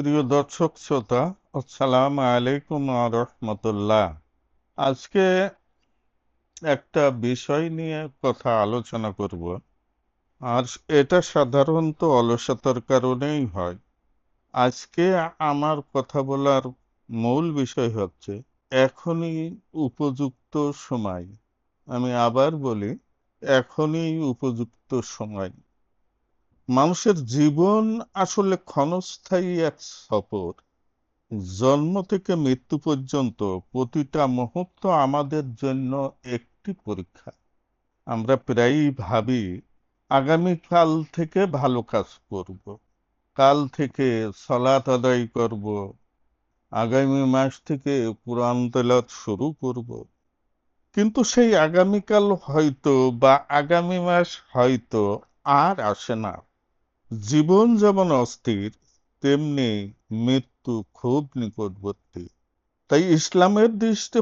প্রিয় দর্শক, শ্রোতা, আসসালাম আলাইকুম রহমতুল্লাহ। আজকে একটা বিষয় নিয়ে কথা আলোচনা করব। আর এটা সাধারণত অলসতার কারণেই হয়। আজকে আমার কথা বলার মূল বিষয় হচ্ছে, এখনই উপযুক্ত সময়। আমি আবার বলি, এখনই উপযুক্ত সময়। মানুষের জীবন আসলে ক্ষণস্থায়ী এক সফর। জন্ম থেকে মৃত্যু পর্যন্ত প্রতিটা মুহূর্ত আমাদের জন্য একটি পরীক্ষা। আমরা প্রায়ই ভাবি আগামীকাল থেকে ভালো কাজ করব, কাল থেকে সলাত আদায় করব, আগামী মাস থেকে কোরআন তেলাত শুরু করব। কিন্তু সেই আগামীকাল হয়তো বা আগামী মাস হয়তো আর আসে না। জীবন যেমন অস্থির, তেমনি মৃত্যু খুব নিকটবর্তী। তাই ইসলামের দৃষ্টিতে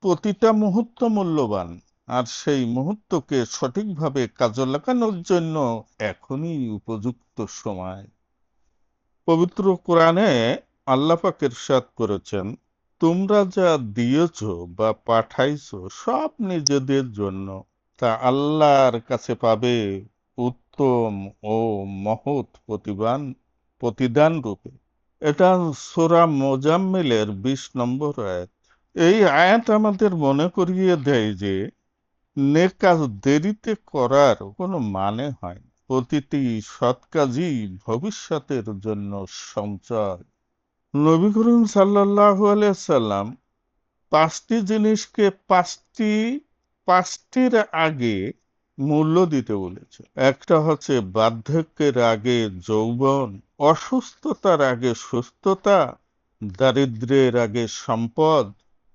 প্রতিটা মুহূর্ত মূল্যবান, আর সেই মুহূর্তকে সঠিকভাবে কাজে লাগানোর জন্য এখনই উপযুক্ত সময়। পবিত্র কোরআনে আল্লাপাক ইরশাদ করেছেন, তোমরা যা দিয়েছ বা পাঠাইছ সব নিজেদের জন্য, তা আল্লাহর কাছে পাবে। উত্তম ও মহৎ প্রতিবান প্রতিদান রূপে। এটা সোরা মোজাম্মিলের বিশ নম্বর আয়াত। এই আয়াত আমাদের মনে করিয়ে দেয় যে নেক কাজ দেরিতে করার কোনো মানে হয় না। প্রতিটি সৎ কাজই ভবিষ্যতের জন্য সঞ্চয়। নবী করিম সাল্লাহ সাল্লাম পাঁচটি জিনিসকে পাঁচটি, পাঁচটির আগে মূল্য দিতে বলেছে। একটা হচ্ছে বার্ধক্যের আগে যৌবন, অসুস্থতার আগে সুস্থতা দারিদ্রের আগে সম্পদ,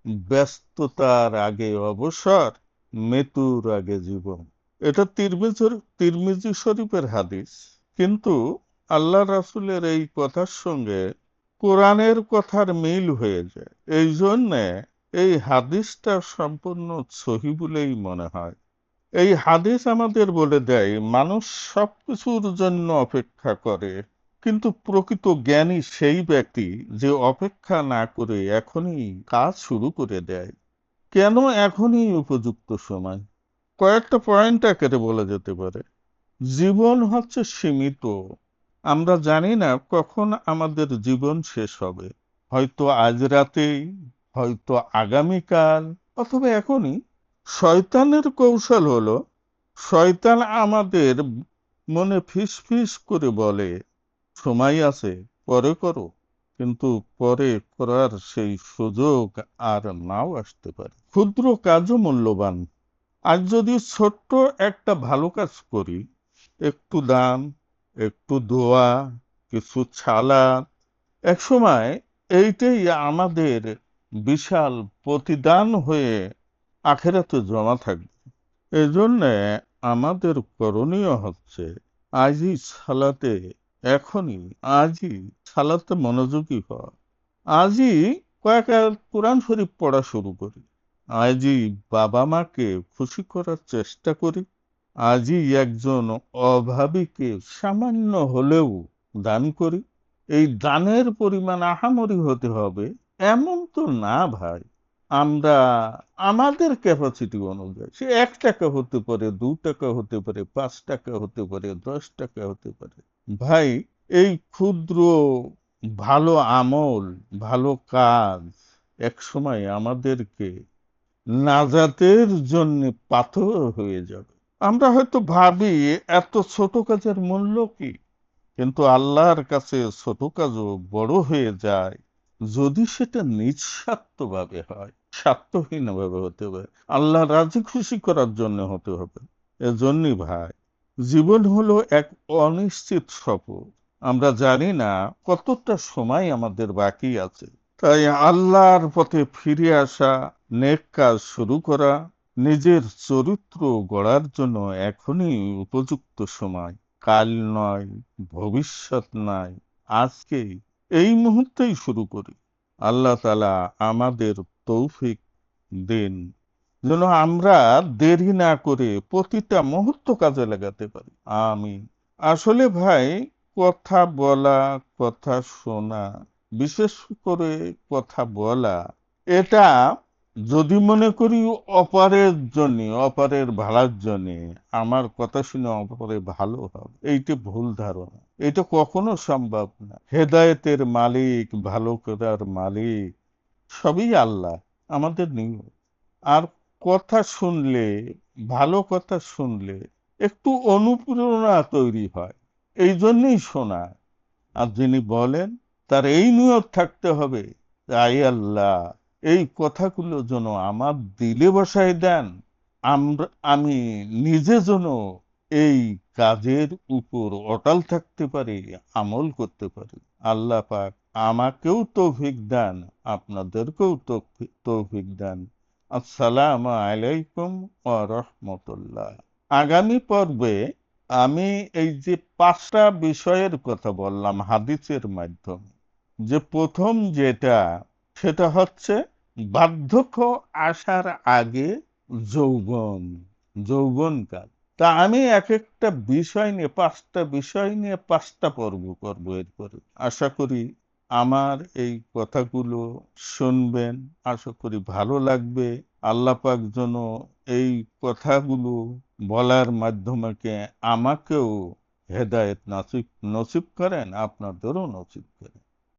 ব্যস্ততার আগে অবসর, মৃত্যুর আগে জীবন। এটা তিরমিজর, তিরমিজি শরীফের হাদিস। কিন্তু আল্লাহ রাসুলের এই কথার সঙ্গে কোরআনের কথার মিল হয়ে যায়। এই জন্যে এই হাদিসটা সম্পূর্ণ সহি বলেই মনে হয়। এই হাদিস আমাদের বলে দেয়, মানুষ সবকিছুর জন্য অপেক্ষা করে। কিন্তু প্রকৃত জ্ঞানী সেই ব্যক্তি যে অপেক্ষা না করে এখনই কাজ শুরু করে দেয়। কেন এখনই উপযুক্ত সময়? কয়েকটা পয়েন্ট আকারে বলা যেতে পারে। জীবন হচ্ছে সীমিত। আমরা জানি না কখন আমাদের জীবন শেষ হবে। হয়তো আজ রাতেই, হয়তো আগামীকাল, অথবা এখনই। শয়তানের কৌশল হলো, শয়তান আমাদের মনে ফিস ফিস করে বলে, সময় আছে, পরে করো। কিন্তু পরে করার সেই সুযোগ আর নাও আসতে পারে। ক্ষুদ্র কাজও মূল্যবান। আজ যদি ছোট্ট একটা ভালো কাজ করি, একটু দান, একটু দোয়া, কিছু ছালা এক সময় এইটাই আমাদের বিশাল প্রতিদান হয়ে আখেরাতে জমা থাকবে। এই জন্যে আমাদের করণীয় হচ্ছে আজই সালাতে, এখনই আজই সালাতে মনোযোগী হওয়া। আজই কয়েক কোরআন শরীফ পড়া শুরু করি। আজই বাবা মাকে খুশি করার চেষ্টা করি। আজই একজন অভাবীকে সামান্য হলেও দান করি। এই দানের পরিমাণ আহামরি হতে হবে, এমন তো না ভাই। আমরা আমাদের ক্যাপাসিটি অনুযায়ী, সে এক টাকা হতে পারে দু টাকা হতে পারে পাঁচ টাকা হতে পারে দশ টাকা হতে পারে। ভাই, এই ক্ষুদ্র, ভালো আমল, ভালো কাজ এক সময় আমাদেরকে নাজাতের জন্য পাথর হয়ে যাবে। আমরা হয়তো ভাবি, এত ছোট কাজের মূল্য কি? কিন্তু আল্লাহর কাছে ছোট কাজও বড় হয়ে যায়। যদি সেটা নিঃস্বার্থভাবে হয় স্বার্থহীন ভাবে হতে হবে। আল্লাহ রাজি খুশি করার জন্য হতে হবে। এজন্যই ভাই, জীবন হলো এক অনিশ্চিত সফর। আমরা জানি না কতটা সময় আমাদের বাকি আছে। তাই আল্লাহর পথে ফিরে আসা, নেক কাজ শুরু করা, নিজের চরিত্র গড়ার জন্য এখনই উপযুক্ত সময়। কাল নয়, ভবিষ্যৎ নয় আজকেই এই মুহূর্তেই শুরু করি। আল্লাহ তালা আমাদের তৌফিক দিন। যেন আমরা দেরি না করে প্রতিটা মুহূর্ত কাজে লাগাতে পারি। আমি আসলে ভাই, কথা বলা, কথা শোনা, বিশেষ করে কথা বলা, এটা যদি মনে করি অপারের জন্য, অপারের ভাড়ার জন্য, আমার কথা শুনে অপারে ভালো হবে। এইটা ভুল ধারণা। এটা কখনো সম্ভব না। হেদায়েতের মালিক ভালো করার মালিক, সবই আল্লাহ, আমাদের নিয়ম আর কথা শুনলে, ভালো কথা শুনলে একটু অনুপ্রেরণা তৈরি হয়। এই জন্যই শোনা। আর যিনি বলেন, তার এই নিয়ত থাকতে হবে আই আল্লাহ, এই কথাগুলো যেন আমার দিলে বসায় দেন। আমরা, আমি নিজে যেন এই কাজের উপর অটল থাকতে পারি, আমল করতে পারি। আল্লাহ পাক আমাকেও তৌফিক দেন, আপনাদেরকেও তৌফিক দেন। আসসালামু আলাইকুম ওয়া রাহমাতুল্লাহ। আগামী পর্বে আমি এই যে পাঁচটা বিষয়ের কথা বললাম হাদিসের মাধ্যমে, যে প্রথম যেটা, সেটা হচ্ছে বার্ধক্য আসার আগে যৌবন যৌবন যৌবনকাল তা আমি এক একটা বিষয় নিয়ে, পাঁচটা বিষয় নিয়ে পাঁচটা পর্ব করব এরপরে। আশা করি আমার এই কথাগুলো শুনবেন, আশা করি ভালো লাগবে। আল্লাহ পাক যেন এই কথাগুলো বলার মাধ্যমে আমাকেও হেদায়েত নসিব নসিব করেন, আপনাদেরও নসিব করেন।